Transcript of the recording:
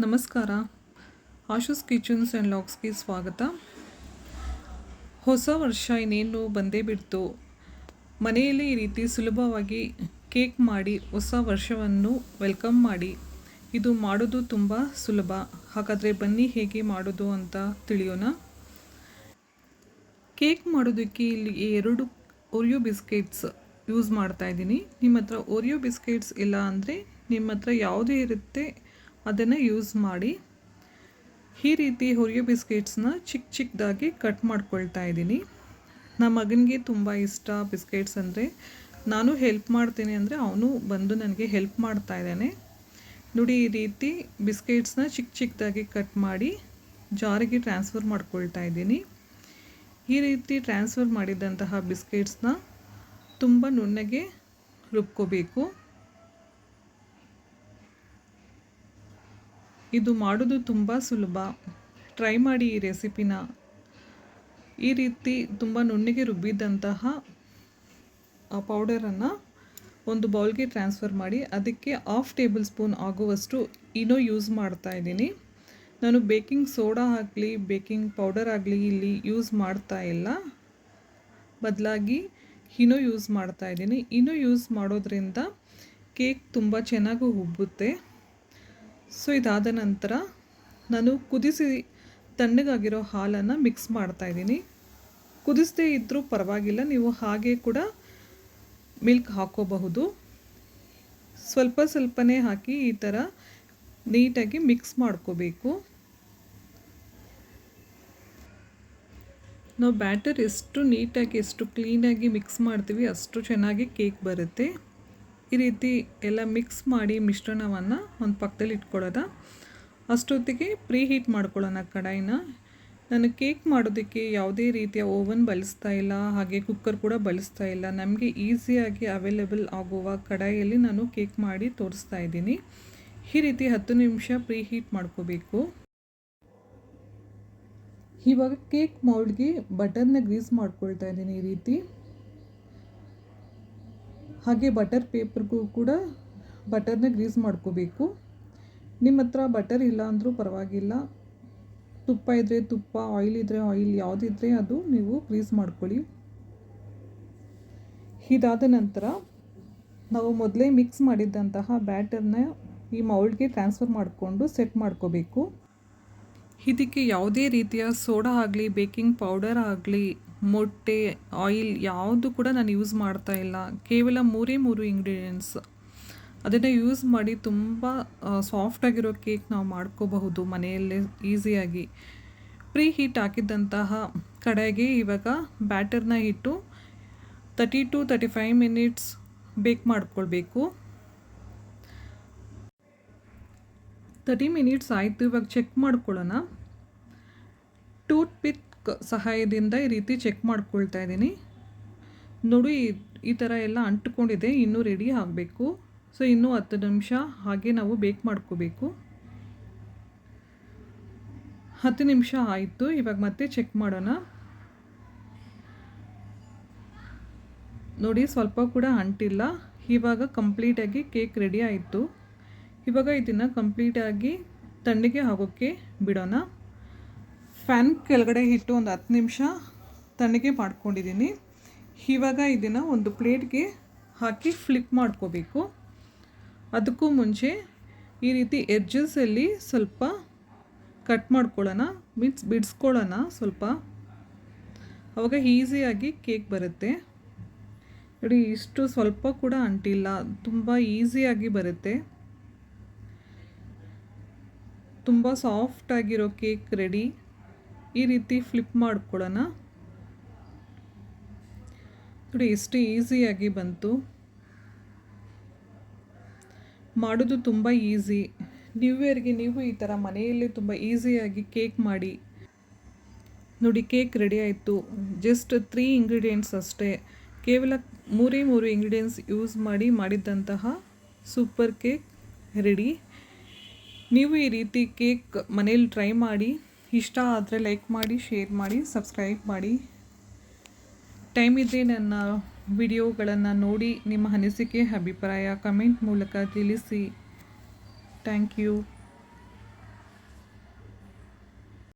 ನಮಸ್ಕಾರ. ಆಶುಸ್ kitchens and ಲಾಗ್ಸ್ಗೆ ಸ್ವಾಗತ. ಹೊಸ ವರ್ಷ ಇನ್ನೇನು ಬಂದೇ ಬಿಡ್ತು. ಮನೆಯಲ್ಲಿ ಈ ರೀತಿ ಸುಲಭವಾಗಿ ಕೇಕ್ ಮಾಡಿ ಹೊಸ ವರ್ಷವನ್ನು ವೆಲ್ಕಮ್ ಮಾಡಿ. ಇದು ಮಾಡೋದು ತುಂಬ ಸುಲಭ. ಹಾಗಾದರೆ ಬನ್ನಿ ಹೇಗೆ ಮಾಡೋದು ಅಂತ ತಿಳಿಯೋಣ. ಕೇಕ್ ಮಾಡೋದಕ್ಕೆ ಇಲ್ಲಿ ಎರಡು ಓರಿಯೋ ಬಿಸ್ಕೆಟ್ಸ್ ಯೂಸ್ ಮಾಡ್ತಾ ಇದ್ದೀನಿ. ನಿಮ್ಮ ಹತ್ರ ಓರಿಯೋ ಬಿಸ್ಕೆಟ್ಸ್ ಇಲ್ಲ ಅಂದರೆ ನಿಮ್ಮ ಹತ್ರ ಯಾವುದೇ ಇರುತ್ತೆ ಅದನ್ನು ಯೂಸ್ ಮಾಡಿ ಈ ರೀತಿ ಹೊರಿಯೋ ಬಿಸ್ಕೆಟ್ಸ್ನ ಚಿಕ್ಕ ಚಿಕ್ಕದಾಗಿ ಕಟ್ ಮಾಡ್ಕೊಳ್ತಾ ಇದ್ದೀನಿ. ನಮ್ಮ ಮಗನಿಗೆ ತುಂಬ ಇಷ್ಟ ಬಿಸ್ಕೆಟ್ಸ್ ಅಂದರೆ. ನಾನು ಹೆಲ್ಪ್ ಮಾಡ್ತೀನಿ ಅಂದರೆ ಅವನು ಬಂದು ನನಗೆ ಹೆಲ್ಪ್ ಮಾಡ್ತಾ ಇದ್ದಾನೆ. ನೋಡಿ ಈ ರೀತಿ ಬಿಸ್ಕೆಟ್ಸ್ನ ಚಿಕ್ಕ ಚಿಕ್ಕದಾಗಿ ಕಟ್ ಮಾಡಿ ಜಾರಿಗೆ ಟ್ರಾನ್ಸ್ಫರ್ ಮಾಡ್ಕೊಳ್ತಾ ಇದ್ದೀನಿ. ಈ ರೀತಿ ಟ್ರಾನ್ಸ್ಫರ್ ಮಾಡಿದಂತಹ ಬಿಸ್ಕೆಟ್ಸ್ನ ತುಂಬ ನುಣ್ಣಗೆ ರುಬ್ಕೋಬೇಕು. ಇದು ಮಾಡೋದು ತುಂಬ ಸುಲಭ. ಟ್ರೈ ಮಾಡಿ ಈ ರೆಸಿಪಿನ. ಈ ರೀತಿ ತುಂಬ ನುಣ್ಣಿಗೆ ರುಬ್ಬಿದ್ದಂತಹ ಪೌಡರನ್ನು ಒಂದು ಬೌಲ್ಗೆ ಟ್ರಾನ್ಸ್ಫರ್ ಮಾಡಿ, ಅದಕ್ಕೆ ಹಾಫ್ ಟೇಬಲ್ ಸ್ಪೂನ್ ಆಗುವಷ್ಟು ಇನೋ ಯೂಸ್ ಮಾಡ್ತಾ ಇದ್ದೀನಿ. ನಾನು ಬೇಕಿಂಗ್ ಸೋಡಾ ಆಗಲಿ ಬೇಕಿಂಗ್ ಪೌಡರ್ ಆಗಲಿ ಇಲ್ಲಿ ಯೂಸ್ ಮಾಡ್ತಾ ಇಲ್ಲ. ಬದಲಾಗಿ ಇನೋ ಯೂಸ್ ಮಾಡ್ತಾ ಇದ್ದೀನಿ. ಇನೋ ಯೂಸ್ ಮಾಡೋದ್ರಿಂದ ಕೇಕ್ ತುಂಬ ಚೆನ್ನಾಗೂ ಉಬ್ಬುತ್ತೆ. ಸೊ, ಇದಾದ ನಂತರ ನಾನು ಕುದಿಸಿ ತಣ್ಣಗಾಗಿರೋ ಹಾಲನ್ನು ಮಿಕ್ಸ್ ಮಾಡ್ತಾಯಿದ್ದೀನಿ ಕುದಿಸದೇ ಇದ್ದರೂ ಪರವಾಗಿಲ್ಲ, ನೀವು ಹಾಗೆ ಕೂಡ ಮಿಲ್ಕ್ ಹಾಕೋಬಹುದು. ಸ್ವಲ್ಪ ಸ್ವಲ್ಪನೇ ಹಾಕಿ ಈ ಥರ ನೀಟಾಗಿ ಮಿಕ್ಸ್ ಮಾಡ್ಕೋಬೇಕು. ನಾವು ಬ್ಯಾಟರ್ ಎಷ್ಟು ನೀಟಾಗಿ, ಎಷ್ಟು ಕ್ಲೀನಾಗಿ ಮಿಕ್ಸ್ ಮಾಡ್ತೀವಿ, ಅಷ್ಟು ಚೆನ್ನಾಗಿ ಕೇಕ್ ಬರುತ್ತೆ. ಈ ರೀತಿ ಎಲ್ಲ ಮಿಕ್ಸ್ ಮಾಡಿ ಮಿಶ್ರಣವನ್ನು ಒಂದು ಪಕ್ಕದಲ್ಲಿ ಇಟ್ಕೊಳ್ಳೋದ. ಅಷ್ಟೊತ್ತಿಗೆ ಪ್ರೀ ಹೀಟ್ ಮಾಡ್ಕೊಳ್ಳೋಣ ಕಡಾಯಿನ. ನಾನು ಕೇಕ್ ಮಾಡೋದಕ್ಕೆ ಯಾವುದೇ ರೀತಿಯ ಓವನ್ ಬಳಸ್ತಾ ಇಲ್ಲ, ಹಾಗೆ ಕುಕ್ಕರ್ ಕೂಡ ಬಳಸ್ತಾ ಇಲ್ಲ. ನಮಗೆ ಈಸಿಯಾಗಿ ಅವೈಲೇಬಲ್ ಆಗುವ ಕಡಾಯಿಯಲ್ಲಿ ನಾನು ಕೇಕ್ ಮಾಡಿ ತೋರಿಸ್ತಾ ಇದ್ದೀನಿ. ಈ ರೀತಿ ಹತ್ತು ನಿಮಿಷ ಪ್ರೀ ಹೀಟ್ ಮಾಡ್ಕೋಬೇಕು. ಇವಾಗ ಕೇಕ್ ಮೌಲ್ಡ್ಗೆ ಬಟರ್ನ ಗ್ರೀಸ್ ಮಾಡ್ಕೊಳ್ತಾ ಇದ್ದೀನಿ ಈ ರೀತಿ. ಹಾಗೆ ಬಟರ್ ಪೇಪರ್ಗೂ ಕೂಡ ಬಟರ್ನ ಗ್ರೀಸ್ ಮಾಡ್ಕೋಬೇಕು. ನಿಮ್ಮ ಹತ್ರ ಬಟರ್ ಇಲ್ಲ ಅಂದರೂ ಪರವಾಗಿಲ್ಲ. ತುಪ್ಪ ಇದ್ದರೆ ತುಪ್ಪ ಆಯಿಲ್ ಇದ್ದರೆ ಆಯಿಲ್ ಯಾವುದಿದ್ರೆ ಅದು ನೀವು ಗ್ರೀಸ್ ಮಾಡ್ಕೊಳ್ಳಿ. ಇದಾದ ನಂತರ ನಾವು ಮೊದಲೇ ಮಿಕ್ಸ್ ಮಾಡಿದ್ದಂತಹ ಬ್ಯಾಟರ್ನ ಈ ಮೌಲ್ಡ್ಗೆ ಟ್ರಾನ್ಸ್ಫರ್ ಮಾಡಿಕೊಂಡು ಸೆಟ್ ಮಾಡ್ಕೋಬೇಕು. ಇದಕ್ಕೆ ಯಾವುದೇ ರೀತಿಯ ಸೋಡಾ ಆಗಲಿ, ಬೇಕಿಂಗ್ ಪೌಡರ್ ಆಗಲಿ, ಮೊಟ್ಟೆ, ಆಯಿಲ್ ಯಾವುದು ಕೂಡ ನಾನು ಯೂಸ್ ಮಾಡ್ತಾ ಇಲ್ಲ. ಕೇವಲ ಮೂರೇ ಮೂರು ಇಂಗ್ರೀಡಿಯೆಂಟ್ಸ್ ಅದನ್ನು ಯೂಸ್ ಮಾಡಿ ತುಂಬ ಸಾಫ್ಟಾಗಿರೋ ಕೇಕ್ ನಾವು ಮಾಡ್ಕೋಬಹುದು ಮನೆಯಲ್ಲೇ ಈಸಿಯಾಗಿ ಪ್ರೀ ಹೀಟ್ ಹಾಕಿದ್ದಂತಹ ಕಡೆಗೆ ಇವಾಗ ಬ್ಯಾಟರ್ನ ಇಟ್ಟು thirty to thirty five minutes bake ಮಾಡ್ಕೊಳ್ಬೇಕು. ತರ್ಟಿ ಮಿನಿಟ್ಸ್ ಆಯಿತು, ಇವಾಗ ಚೆಕ್ ಮಾಡ್ಕೊಳ್ಳೋಣ. ಟೂತ್ ಪಿತ್ ಸಹಾಯದಿಂದ ಈ ರೀತಿ ಚೆಕ್ ಮಾಡ್ಕೊಳ್ತಾ ಇದ್ದೀನಿ. ನೋಡಿ, ಈ ಥರ ಎಲ್ಲ ಅಂಟ್ಕೊಂಡಿದೆ, ಇನ್ನೂ ರೆಡಿ ಆಗಬೇಕು. ಸೊ ಇನ್ನೂ ಹತ್ತು ನಿಮಿಷ ಹಾಗೆ ನಾವು ಬೇಕ್ ಮಾಡ್ಕೋಬೇಕು. ಹತ್ತು ನಿಮಿಷ ಆಯಿತು, ಇವಾಗ ಮತ್ತೆ ಚೆಕ್ ಮಾಡೋಣ. ನೋಡಿ, ಸ್ವಲ್ಪ ಕೂಡ ಅಂಟಿಲ್ಲ. ಇವಾಗ ಕಂಪ್ಲೀಟಾಗಿ ಕೇಕ್ ರೆಡಿ ಆಯಿತು. ಇವಾಗ ಇದನ್ನು ಕಂಪ್ಲೀಟಾಗಿ ತಣ್ಣಗೆ ಆಗೋಕ್ಕೆ ಬಿಡೋಣ. ಫ್ಯಾನ್ ಕೆಳಗಡೆ ಇಟ್ಟು ಒಂದು ಹತ್ತು ನಿಮಿಷ ತಣ್ಣಗೆ ಮಾಡ್ಕೊಂಡಿದ್ದೀನಿ ಇವಾಗ ಇದನ್ನು ಒಂದು ಪ್ಲೇಟ್ಗೆ ಹಾಕಿ ಫ್ಲಿಪ್ ಮಾಡ್ಕೋಬೇಕು. ಅದಕ್ಕೂ ಮುಂಚೆ ಈ ರೀತಿ ಎಡ್ಜಸಲ್ಲಿ ಸ್ವಲ್ಪ ಕಟ್ ಮಾಡ್ಕೊಳ್ಳೋಣ. ಮಿಕ್ಸ್ ಬಿಡಿಸ್ಕೊಳ್ಳೋಣ ಸ್ವಲ್ಪ. ಅವಾಗ ಈಸಿಯಾಗಿ ಕೇಕ್ ಬರುತ್ತೆ. ನೋಡಿ, ಇಷ್ಟು ಸ್ವಲ್ಪ ಕೂಡ ಅಂಟಿಲ್ಲ. ತುಂಬ ಈಸಿಯಾಗಿ ಬರುತ್ತೆ. ತುಂಬ ಸಾಫ್ಟಾಗಿರೋ ಕೇಕ್ ರೆಡಿ ಈ ರೀತಿ ಫ್ಲಿಪ್ ಮಾಡ್ಕೊಳ್ಳೋಣ ನೋಡಿ, ಎಷ್ಟು ಈಸಿಯಾಗಿ ಬಂತು. ಮಾಡೋದು ತುಂಬ ಈಸಿ ನ್ಯೂ ಇಯರ್ಗೆ ನೀವು ಈ ಥರ ಮನೆಯಲ್ಲೇ ತುಂಬ ಈಸಿಯಾಗಿ ಕೇಕ್ ಮಾಡಿ. ನೋಡಿ ಕೇಕ್ ರೆಡಿ ಆಯಿತು. ಜಸ್ಟ್ ತ್ರೀ ಇಂಗ್ರೀಡಿಯೆಂಟ್ಸ್ ಅಷ್ಟೇ. ಕೇವಲ ಮೂರೇ ಮೂರು ಇಂಗ್ರೀಡಿಯೆಂಟ್ಸ್ ಯೂಸ್ ಮಾಡಿ ಮಾಡಿದ್ದಂತಹ ಸೂಪರ್ ಕೇಕ್ ರೆಡಿ ನೀವು ಈ ರೀತಿ ಕೇಕ್ ಮನೇಲಿ ಟ್ರೈ ಮಾಡಿ, ಇಷ್ಟ ಆದರೆ ಲೈಕ್ ಮಾಡಿ ಶೇರ್ ಮಾಡಿ ಸಬ್ಸ್ಕ್ರೈಬ್ ಮಾಡಿ. ಟೈಮ್ ಇದ್ದರೆ ನನ್ನ ವಿಡಿಯೋಗಳನ್ನು ನೋಡಿ ನಿಮ್ಮ ಅನಿಸಿಕೆ, ಅಭಿಪ್ರಾಯ ಕಮೆಂಟ್ ಮೂಲಕ ತಿಳಿಸಿ. Thank you